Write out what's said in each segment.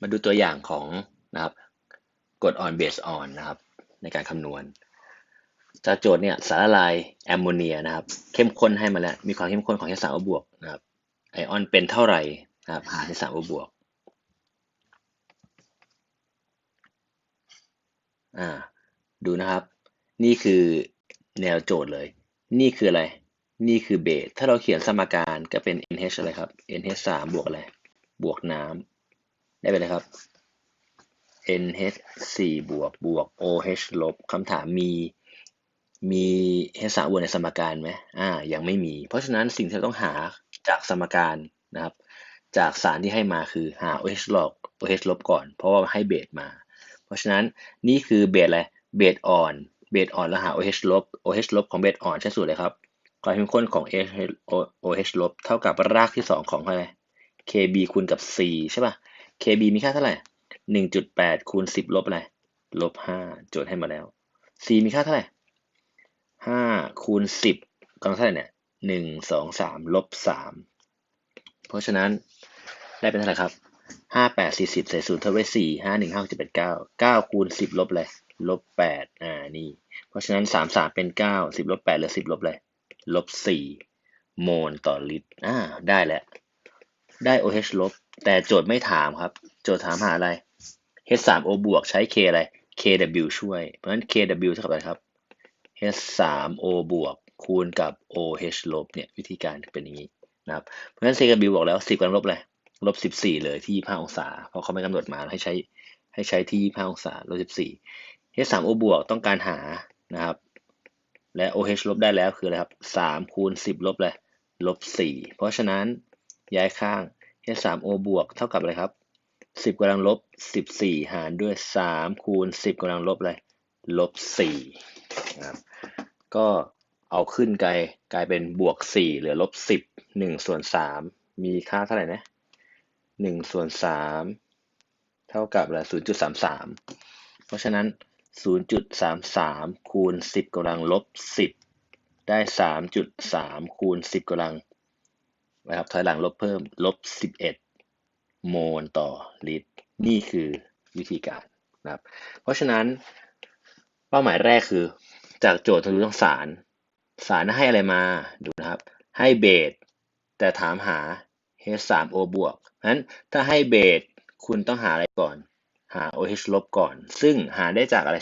มาดูตัวอย่างของนะครับกด on base on นะครับในการคำนวณจากโจทย์เนี่ยสารละลายแอมโมเนียนะครับเข้มข้นให้มาแล้ว มีความเข้มข้นของ H3O บวกนะครับไอออนเป็นเท่าไหร่นะครับหา H3O บวกอ่าดูนะครับ นี่คือแนวโจทย์เลย นี่คืออะไร นี่คือเบสถ้าเราเขียนสมการก็เป็น NH อะไรครับ NH3 บวกอะไรบวกน้ำ ได้ไปเลยครับ NH 4บวกบวก OH ลบคำถามมีมี H 3บวกในสมการไหมอ่า ยังไม่มี เพราะฉะนั้นสิ่งที่เราต้องหาจากสมการนะครับ จากสารที่ให้มาคือหา OH ลบ OH ลบก่อน เพราะว่าให้เบสมา เพราะฉะนั้นนี่คือเบสอะไร เบสอ่อน เบสอ่อนแล้วหา OH ลบ OH ลบของเบสอ่อนใช้สูตรเลยครับ ความเข้มข้นของ OH ลบเท่ากับรากที่ 2 ของอะไร KB คูณกับ C ใช่ป่ะ KB มีค่าเท่าไหร่หนึ่งจุดแปดคูณสิบลบอะไร ลบห้าโจทย์ให้มาแล้ว c มีค่าเท่าไหร่ห้าคูณสิบกำลังเท่าไหร่เนี่ยหนึ่งสองสามลบสามเพราะฉะนั้นได้เป็นเท่าไหร่ครับห้าแปดสี่สิบใส่ศูนย์เท่ากับสี่ห้าหนึ่งห้าเจ็ดแปดเก้าเก้าคูณสิบลบเลยลบแปดอ่านี่ เพราะฉะนั้นสามสามเป็นเก้าสิบลบแปดเหลือสิบลบเลยลบสี่โมลต่อลิตรอ่าได้แล้ว ได้ OH ลบ แต่โจทย์ไม่ถามครับ โจทย์ถามหาอะไร H3O บวกใช้ K อะไร KW ช่วย เพราะฉะนั้น KW เท่ากับอะไรครับ H3O บวกคูณกับ OH ลบเนี่ยวิธีการเป็นอย่างนี้นะครับ เพราะฉะนั้น KW บอกแล้ว 10กำลังลบเลยลบ 14 เลยที่ 25 องศา เพราะเขาไม่กำหนดมาให้ใช้ให้ใช้ที่ 25 องศาลบ 14 H3O บวกต้องการหานะครับ และ OH ลบได้แล้วคืออะไรครับ 3 คูณ 10 ลบเลยลบ 4 เพราะฉะนั้นย้ายข้าง H3O บวกเท่ากับอะไรครับสิบกำลังลบสิบสี่หารด้วยสามคูณสิบกำลังลบเลยลบสี่นะครับก็เอาขึ้นกลายกลายเป็นบวกสี่เหลือลบสิบหนึ่งส่วนสามมีค่าเท่าไหร่นะหนึ่งส่วนสามเท่ากับอะไรศูนย์จุดสามสามเพราะฉะนั้นศูนย์จุดสามสามคูณสิบกำลังลบสิบได้สามจุดสามคูณสิบกำลัง ถอยหลังลบเพิ่มลบสิบเอ็ดโมลต่อลิตร นี่คือวิธีการนะครับ เพราะฉะนั้นเป้าหมายแรกคือ จากโจทย์ทะลุทั้งสาร สารให้อะไรมาดูนะครับ ให้เบสแต่ถามหา H3O บวกนั้นถ้าให้เบสคุณต้องหาอะไรก่อน หา OH ลบก่อน ซึ่งหาได้จากอะไร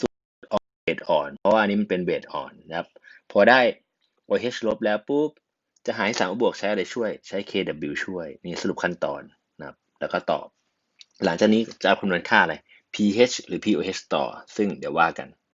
สูตรเบสอ่อน เพราะว่าอันนี้มันเป็นเบสอ่อนนะครับ พอได้ OH ลบแล้วปุ๊บ จะหาให้สามบวกใช้อะไรช่วย ใช้ kw ช่วย นี่สรุปขั้นตอนนะครับ แล้วก็ตอบ หลังจากนี้จะเอาคำนวณค่าอะไร pH หรือ pOH ต่อ ซึ่งเดี๋ยวว่ากัน